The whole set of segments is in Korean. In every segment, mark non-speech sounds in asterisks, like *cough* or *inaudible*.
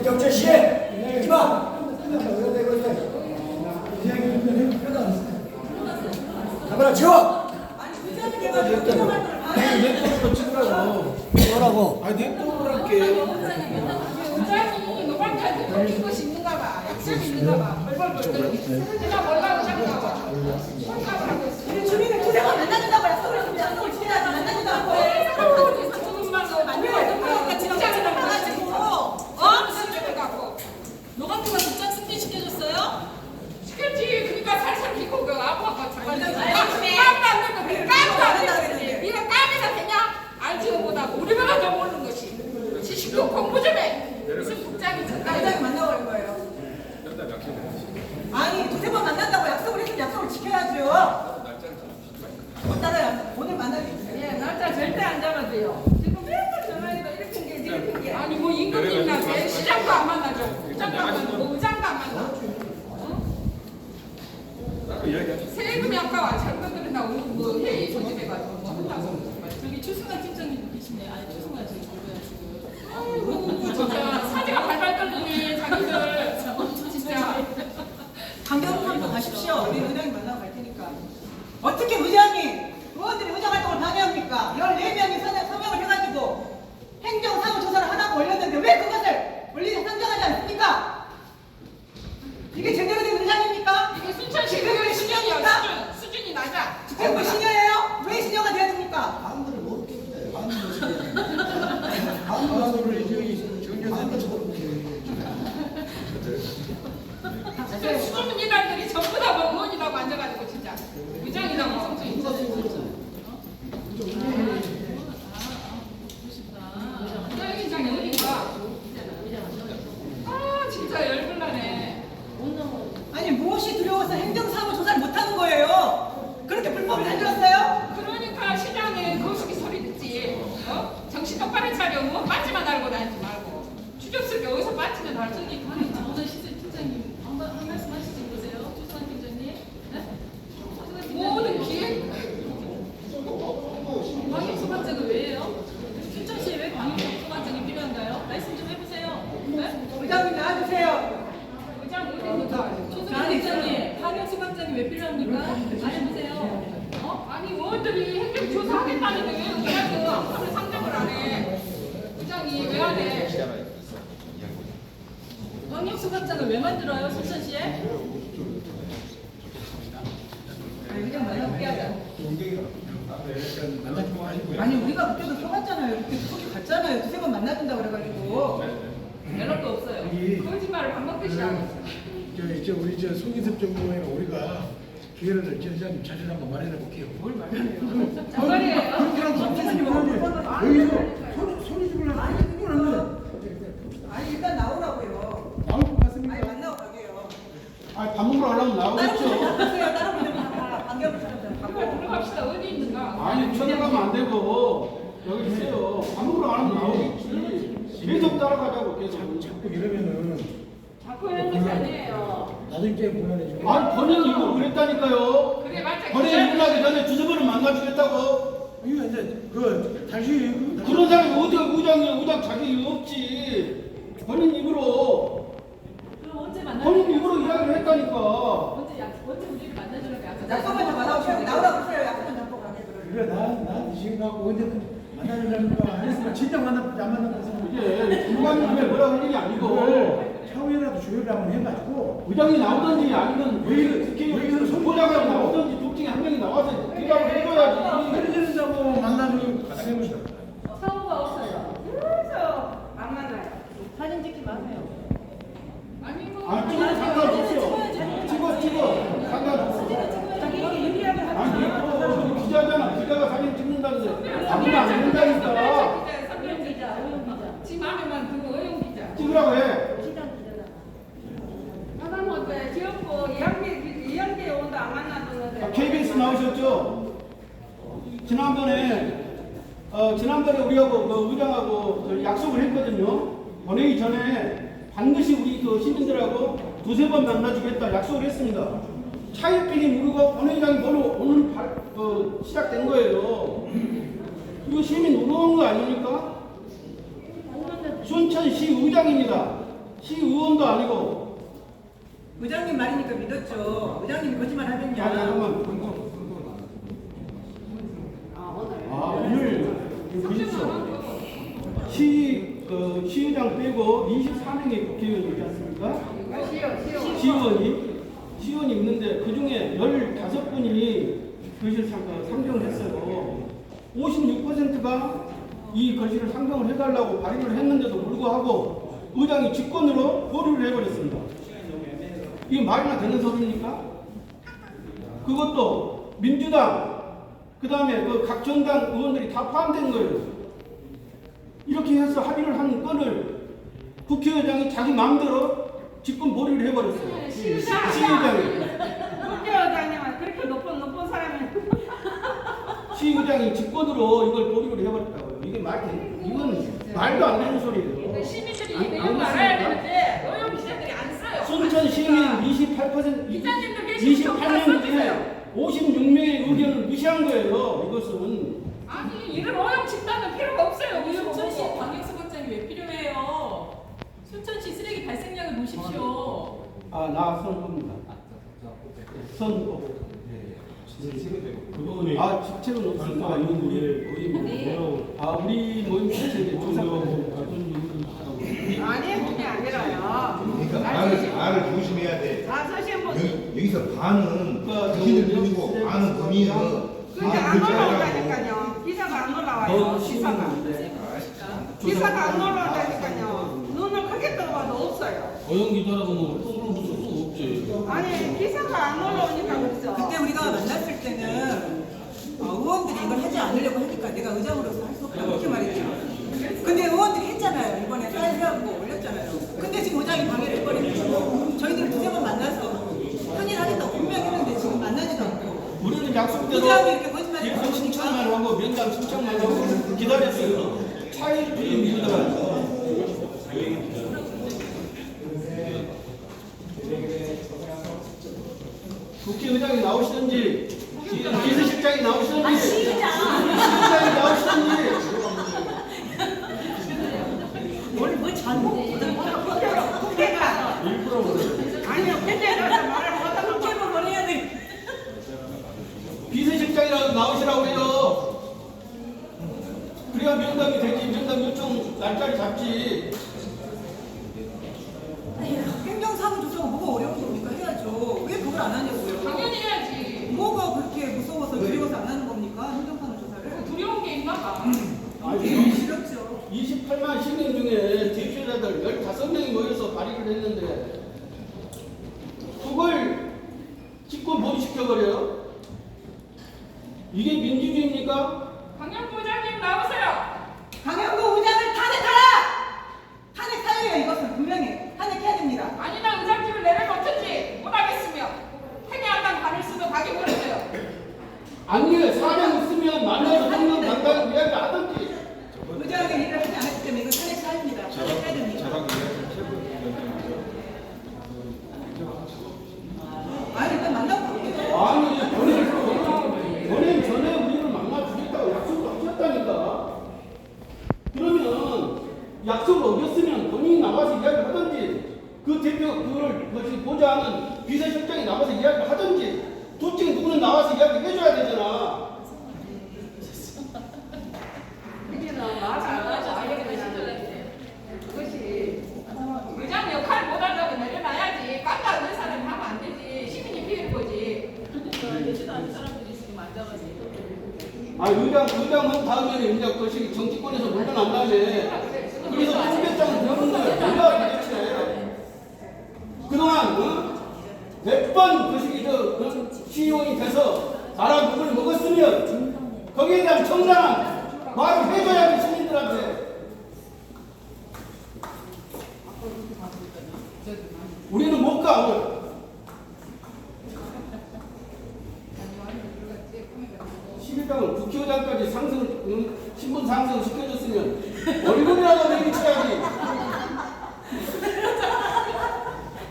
이경철 씨. 카메라. 냅둬서 찍으라고. 뭐라고? 아니 있는가 봐. 있는가 봐. 벌벌벌 내가 있어. 주민을 두대만 만나준다고 약속을 했는데 약속을 지켜야지 만나준다고 해. 조금만 만들어 진짜 만나가지고 어? 시켜갖고 노감투가 직접 승진시켜줬어요? 시켰지. 그러니까 살살 피고 그 아빠가 잠깐 아니, 깜도 근데- 안 되고 그래 깜도 안 안 되고 되는데. 네가 깜이나 되냐? 알지 못하 우리가 좀 모르는 것이. 지식도 공부 좀 해. 무슨 국장이 나장이 전달. 만나고 갈 거예요. 아니 두세 번 만난다고 약속을 했으면 약속을 지켜야죠. 따라요. 오늘 만나기 예, 날짜 절대 안 잡아줘요. 지금 맨날 전화해도 이렇게 게 이렇게 게 아니 뭐 임금님이나 제 시장도 안 만나죠. 부장도 안 만나고 뭐 의장도 안 만나. 어? 세금이 아까 잘못 들은다고 뭐 회의 소집해가지고 뭐 한다고. 저기 추승환 팀장님 계시네. 아니 추승환 저기 뭐야 지금. 아이고 진짜 사지가 발발 떨리네 자기들. 진짜. 강경함도 가십시오. 우리 의장이 만나고 갈 테니까. 어떻게 의장이 의원들이 의장 활동을 방해합니까? 14명이 서명, 서명을 해가지고 행정사무 조사를 하라고 올렸는데 왜 그것을 올리지 상정하지 않습니까? 이게 제대로 된 의장입니까? 이게 순천시 지금 의원 신념입니까? 신념이야 수준 수준이 낮아. 지금 그 신여예요? 왜 신여가 돼야 됩니까? 아무들 모르겠는데. 아무를 이제 정교된 진짜 수준 미달들이 전부 다 뭐 의원이라고 앉아가지고 진짜 의장이라고 성적이 의장이 어딘가. 아 진짜 열불나네. 아니 무엇이 두려워서 행정사무 조사를 못하는 거예요? 불법을 저질렀어요? 그러니까 시장에 거시기 소리 듣지. 어? 정신 똑바로 차려. 뭐 빠지만 알고 다니지 말고. 추접스럽게 어디서 빠지면 알 저기 수 아니 오늘 시세 팀장님 한, 말- 한 말씀 하시지 보세요. 추승환 팀장님. 네? 팀장님. 모든 기획 광역 소방장은 왜예요? 춘천시에 왜 광역 소방장이 필요한가요? 말씀 좀 해보세요. 네? 의장님 나와주세요. 의장 어디입니까? 추승환 팀장님, 광역 소방장이 왜 필요합니까? 말해보세요. 의원들이 행정 조사하겠다는데 왜 의장은 아무런 상정을 안 해? 의장이 왜 안 해? 광역 소방장을 왜 만들어요, 춘천시에? 아니 의장 만나게 하자. 아니 우리가 그때도 써봤잖아요. 이렇게 속이 갔잖아요. 두세 번 만나준다 그래가지고. 연락도 없어요. 거짓말을. 저 이제 우리 저 송인섭 정부에 우리가 기회를 낼지 회장님 자리를 한번 마련해 볼게요. 뭘 마련해요? 정말이에요? 그런 사람 없으시면 여기서 소리 소리 지르려고 하는데 아니 일단 나오라고요. 나올 것 같습니다. 아니 만나고 가게요. 아, 밥 먹으러 가려면 나오겠죠. 빨리 가고. 들어갑시다. 어디 있는가? 아니 쳐다가면 안 되고 여기 있어요. 밥 먹으러 가면 나오겠지. 계속 따라가자고 계속. 자꾸 이러면은 이런 것이 아니에요. 나중에 곤란해지고. 아니 번영 이거 그랬다니까요. 그래 맞아. 번영 입고 전에 번을 만나주겠다고. 이거 이제 그 다시 그 그런 사람이 어디가 의장이야? 의장 자격이 없지. 본인 입으로 그럼 언제 만나요? 본인 입으로 이야기를 했다니까. 언제 약, 언제 우리를 만나주려고 약속? 약속만 좀 받아오시고 나오라고 그래요. 약속만 잡고 가게 그러면. 그래 나 나한테 지금 갖고 언제든 만나주려니까 했으면 진짜 만나 안 만나서 이게 중간중간에 뭐라 할 일이 아니고 차후에라도 조율을 한번 해가지고 의장이 나오든지 아니면 여기- 여기서 손- 소장이 나오든지 둘 중에 한 명이 나와서 대답을 해줘야지. 헤어지자고 만나주는 가능합니다 사고가 없어요. 그래서 안 만나요. 사진 찍지 마세요. 아니 뭐. 아 찍어 상관없어. 찍어 찍어 상관없어. 자기 유리하게 아니 또 기자잖아. 기자가 사진 찍는다는데 아무도 안 된다니까. 오영 기자, 오영 기자. 지금 안에만 두고 의용 기자. 찍으라고 해. 시장 기자다. 하나는 어때? 기업부 이양계 이양계 온도 안 만나주는데. 아, KBS 나오셨죠? 지난번에 어, 우리하고 그 의장하고 저 약속을 했거든요. 보내기 전에 반드시 우리 그 시민들하고 두세 번 만나주겠다 약속을 했습니다. 차일빈이 모르고 본회의장이 바로 오늘 발, 어, 시작된 거예요. 이거 시민 의로운 거 아닙니까? 순천시 의장입니다. 시 의원도 아니고 의장님 말이니까 믿었죠. 의장님이 거짓말 자, 하겠냐. 잠깐만. 20석 시, 그, 시의장 빼고 24명의 국회의원이 있지 않습니까? 시의원이 시의원이 있는데 그 중에 15분이 거실 상가 어, 상정을 했어요. 56%가 이 거실을 상정을 해달라고 발의를 했는데도 불구하고 의장이 직권으로 보류를 해버렸습니다. 이게 말이나 되는 소리입니까? 그것도 민주당 그 다음에 그 각 정당 의원들이 다 포함된 거예요. 이렇게 해서 합의를 한 건을 국회의장이 자기 마음대로 직권 보류를 해버렸어요. 시의장이. 국회의장님은 그렇게 높은 높은 사람이 *laughs* 시의장이 직권으로 이걸 보류를 해버렸다고요. 이게 말, 돼? 이건 말도 안 되는 소리예요. 시민들이 안- 이거 안 알아야? 되는데 노영 기자들이 안 써요. 순천 시민 28% 기자님들 계시면 좀 28년 써주세요. 중에 56명의 의견을 무시한 거예요. 이것은 아니 이런 오염 집단은 필요가 없어요. 순천시 방역수거장이 왜 필요해요? 순천시 쓰레기 발생량을 보십시오. 아, 나 선거입니다. 선거. 그 부분이 아, 직책은 없습니까? 이 우리 아, 우리 모임 조사 아니 그게 아니라요. 그러니까 말을 말을 조심해야 돼. 다 서신 분. 여기 여기서 반은 그러니까 당신들 저- 뿐이고 저- 반은 본인이서 근데 안 올라온다니까요. 기사가 안 올라와요. 기사가. 기사가 안 올라온다니까요. 눈을 크게 떠봐도 없어요. 어영 기자라고 뭐 똥을 붙일 수 없지. 아니 기사가 안 올라오니까 없죠. 그때 우리가 만났을 때는 어, 의원들이 이걸 하지 않으려고 하니까 내가 의장으로서 할 수 없다 이렇게 말했죠. 근데 의원들이 했잖아요. 이번에 사회하고 올렸잖아요. 근데 지금 의장이 방해를 해버리는 저희들 두세 번 만나서 큰일 하겠다고 분명히 했는데 지금 만나지도 약속대로 하니까 신청만 하고 면담 신청만 하고 기다렸어요. 차일주의 민주당. 국회의장이 나오시든지 비서실장이 나오시든지 시의장이 나오시든지 뭘뭐 잘못 국회가 아니요 국회가 말을 못하면 국회만 보내야 돼. 비서실장이라도 나오시라고 해요. 그래야 면담이 되지. 면담 잡지. 행정사무조사가 뭐가 어려운 겁니까? 해야죠. 왜 그걸 안 하냐고요. 당연히 해야지. 뭐가 그렇게 무서워서 두려워서 안 하는 겁니까? 행정사무조사를. 두려운 게 있나 봐. 아니, 싫었죠. 28만 시민 중에 대표자들 15명이 모여서 발의를 했는데 그걸 직권 보류시켜버려요? 이게 민주주의입니까? 강영구 의장님 나오세요. 강영구 의장을 탄핵하라! 탄핵 사유예요, 이것은 분명히. 탄핵해야 됩니다. 아니나 의장님을 내려놓든지 못하겠으며 행위한다는 받을 수도 가기 버렸어요. 아니 사정 있으면 만나서 한명 간다는 이야기 하든지 의장의 일을 하지 않았기 때문에 이건 탄핵 사유입니다. 탄핵해야 됩니다. 아니, 일단 만나고 갈게요. 아니 본인 본인 전에 우리를 만나주겠다고 약속을 하셨다니까 그러면 약속을 어겼으면 본인이 나와서 이야기를 하든지 그 대표 그걸 뭐지 보좌하는 비서실장이 나와서 이야기를 하든지 둘 중에 누구는 나와서 이야기를 해줘야 되잖아 우리는 말을 안 하고 아예 그냥 그것이 의장 역할 못하려고 내려놔야지 깜짝 없는 사람이 하면 안 되지 시민이 피해를 보지 되지도 않은 사람들이 지금 앉아가지고. 아 의장 의장은 다음에는 이제 그것이 정치권에서 물러난다며 그래서 통계장을 배우는 거야 뭐야 도대체 그동안 어? 몇번 그것이 저 그 시의원이 돼서 나라 누굴 먹었으면 거기에 대한 청산한 말을 해줘야 지 시민들한테 우리는 못 가, 오늘. 시민당은 국회의장까지 상승, 응? 신분 상승 시켜줬으면 얼굴이라도 내리쳐야지.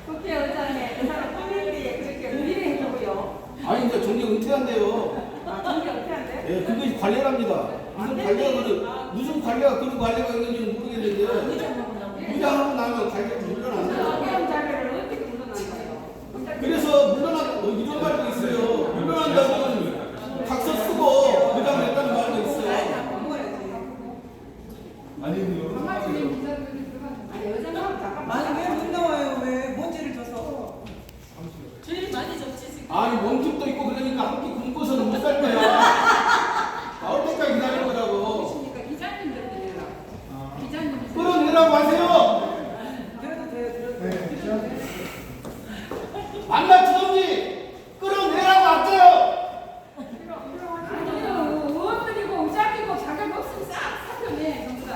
국회의장에 그 사람 국민들이 그렇게 의리를 해주고요 아니, 이제 정리 은퇴한대요. 아 정리 어떻게 한대? 예, 그것이 관례랍니다. 무슨 관례가 그런, 무슨 관례가 그런 관례가 있는지는 모르겠는데. 의장하고 나면 가격이 어떻게 물러난다요? 그래서 물러나 뭐 이런 말도 있어요. 물러난다면 각서 쓰고 의장 냈다는 말도 있어요. 아니 그 아니 여자는 잠깐 아니 왜 못 나와요? 왜 뭔지를 줘서? 제일 많이 접지 지금. 아니 몸집도 있고 그러니까 한 끼 굶고서는 못 살 거야. 나올 때까지 기다릴 거라고. 그러니까 기자님들이라 기자님 끌어내라고 하세요. 그래도 돼요. 들어도 돼요. 만나 주던지 끌어내라고 왔어요. 아니요 의원들이고 의장이고 자격 없으면 싹 사표내 전부 다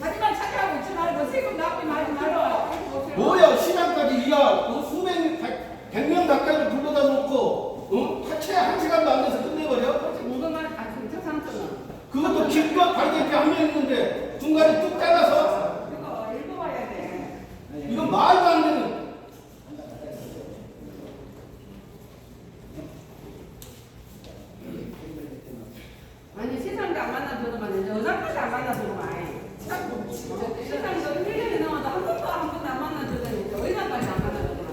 자기만 차지하고 있지 말고 세금 납부 말지 말고 뭐야 시장까지 이야 그 수백 백- 백명 가까이를 불러다 놓고 응? 하체 한 시간도 안 돼서 끝내버려? 궁금한 아 진짜 상처는 그것도 기껏 발견이 한명 있는데 중간에 뚝 잘라서 이거 읽어봐야 돼 이건 말도 안 되는 아니 세상도 안 만나보더만 이제 여자까지 안 만나보더만 세상도 1년이 넘어도 한 번도 한 번도 안 만나보더니 이제 얼마까지 안 만나보더만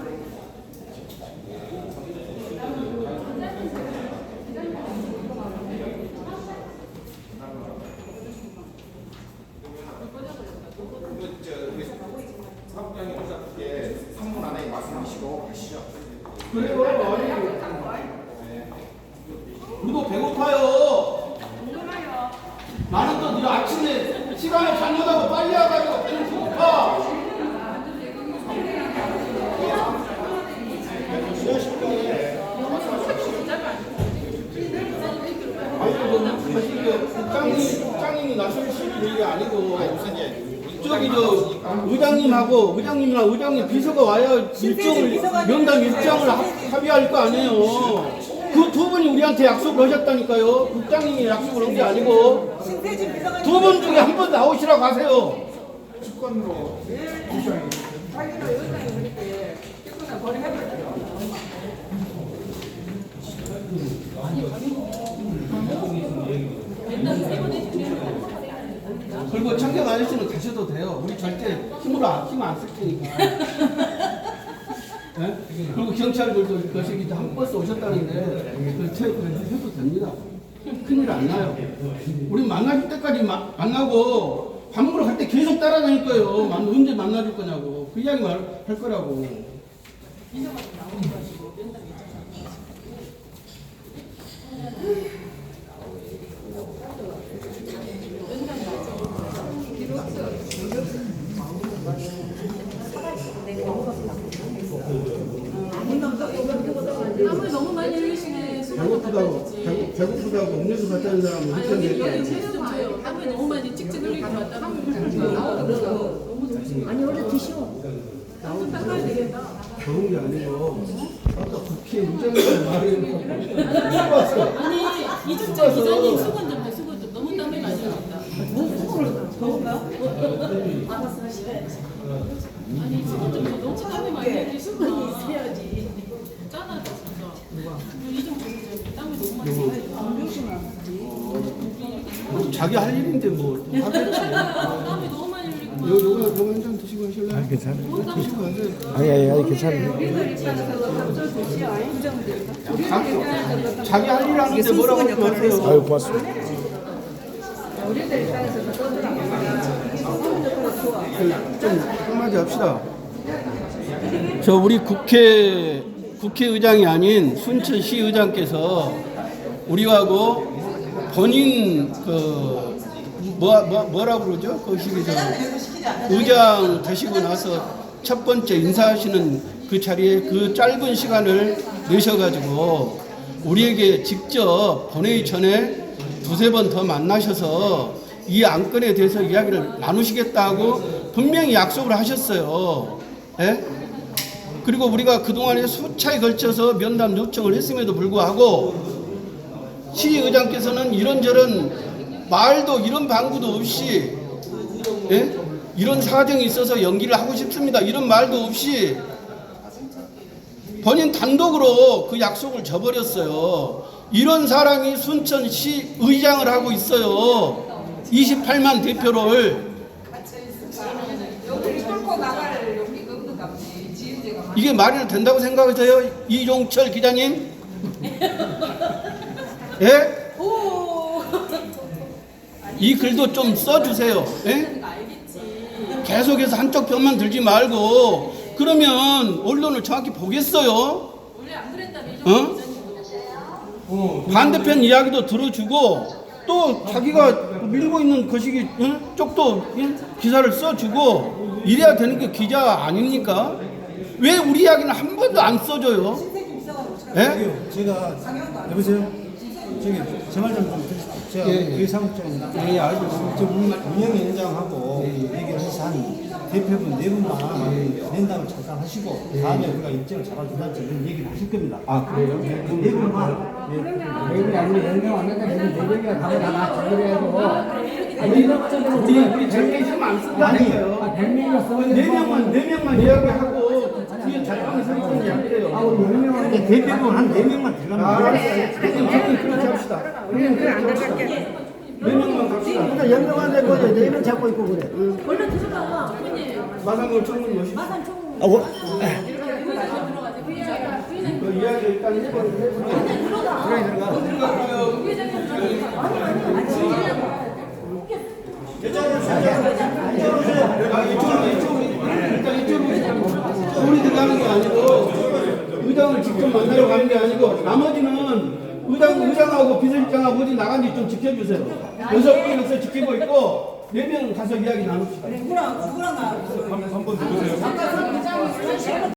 사업장이 어차피 3분 안에 말씀하시고 가시죠. 그리고 아니 우리도 배고파요. 나는 또 네가 아침에 시간을 잘못하고 빨리 와가지고 배는 고파. 아니 그 사실 그 국장님 국장님이 나설 수 있는 일이 아니고 저기 저 의장님하고 의장님이랑 의장님 비서가 와야 일정을 명당 일정을 합- 합의할 거 아니에요. 그 두 분이 우리한테 약속을 하셨다니까요. 국장님이 약속을 한 게 아니고 신세진 비서관님. 두 분 중에 한번 나오시라고 하세요. 자기가 여자이 그렇게 깨끗한 거리 해버려요 그리고 청경 아저씨는 가셔도 돼요. 우리 절대 힘으로 안, 힘안 쓸 테니까. 예? *laughs* 그리고 경찰들도 거시기 한 버스 오셨다는데 그 채- 그 해도 됩니다. 큰일 안 나요. 우리 만나줄 때까지 마- 만나고 밥 먹으러 갈 때 계속 따라다닐 거예요. 만- 언제 만나줄 거냐고. 그 이야기 말, 할 거라고. 땀을 너무 많이 흘리시네. 좀 갖다 배고프다고. 배고, 음료수 사람은 아 여기 여기 세수 좀 줘요. 땀을 너무 많이 찍찍 흘리고 왔다. 너무 좋으신 아니 원래 드시오. 땀좀 닦아야 되겠다. 그런 게 아니고 아까 국회 의장님 왔어. 아니 이준재 기자님 수건 좀 해. 수건 좀 너무 땀이 많이 흘린다. 아니 수건 좀 해. 너무 땀이 많이 흘리 수건이 있어야지. 짠하다 너무 많이 흘려. 자기 할 일인데 뭐 하겠지. 땀이 *laughs* 너무 많이 흘리고 요 요거 요거 한 잔 드시고 하실래요? 아 괜찮아요. 드시고 하세요. 아니 아니 아니 괜찮아요. 자, 자기 할 일 하는데 뭐라고 하지 마세요. 아유 고맙습니다. 좀 한마디 합시다. 저 우리 국회 국회의장이 아닌 순천시 의장께서 우리하고 본인 그 뭐, 뭐 뭐라고 그러죠? 그 시기 저 의장 되시고 나서 첫 번째 인사하시는 그 자리에 그 짧은 시간을 내셔가지고 우리에게 직접 본회의 전에 두세 번 더 만나셔서 이 안건에 대해서 이야기를 나누시겠다고 분명히 약속을 하셨어요. 예? 그리고 우리가 그동안에 수차에 걸쳐서 면담 요청을 했음에도 불구하고 시의장께서는 이런저런 말도 이런 방구도 없이 예? 이런 사정이 있어서 연기를 하고 싶습니다. 이런 말도 없이 본인 단독으로 그 약속을 저버렸어요. 이런 사람이 순천시 의장을 하고 있어요. 28만 대표를 여기 나갈 용기가 없는가 보지. 지은재가 많 이. 이게 말이 된다고 생각하세요? 이종철 기자님? *laughs* 예? 오. 이 글도 좀 써주세요. 예? 계속해서 한쪽 편만 들지 말고 그러면 언론을 정확히 보겠어요? 원래 안 그랬다며 어? 이종철 반대편 이야기도 들어주고 또 자기가 밀고 있는 거시기 응? 쪽도 응? 기사를 써주고 이래야 되는 게 기자 아닙니까? 왜 우리 이야기는 한 번도 안 써줘요? 예? 제가 여보세요. 저기 제말 좀. 제가 예, 예. 의사국장입니다. 예, 알겠습니다. 저 운영위원장하고 얘기해서 한 대표분 네 분만 낸다면 잠깐 하시고 다음에 우리가 입장을 잡아준다지 이런 얘기를 하실 겁니다. 아 그래요? 네 분만. 내일이 아니고 연경 왔는데 내일 내일이가 가면 다 같이 그래야고. 우리 우리 있으면 안 쓴다니까요. 100명이었어. 네 명만 네 명만 이야기하고 근데 대표분 한네 명만 들어가면 아, 돼요. 알았어요. 그럼 저는 그렇게 합시다. 우리는 그안 나갈게. 네 명만 갑시다. 근데 연명한데 뭐 네명 잡고 있고 그래. 원래 들어가. 마상을 청문 모시. 마산 총 아, 뭐? 그 이야기 일단 해버리고 해보자. 그래 들어가. 부의장님 들어가. 아니 아니 아니 진짜. 아, 이쪽으로, 이쪽으로. 일단 이쪽으로. 우리 들어가는 게 아니고, 의장을 직접 만나러 가는 게 아니고, 나머지는 의장, 의장하고 비서실장하고 어디 나간지 좀 지켜주세요. 여섯 분에서 지키고 있고, 네 명 가서 이야기 나눕시다. 누구랑 누구랑 나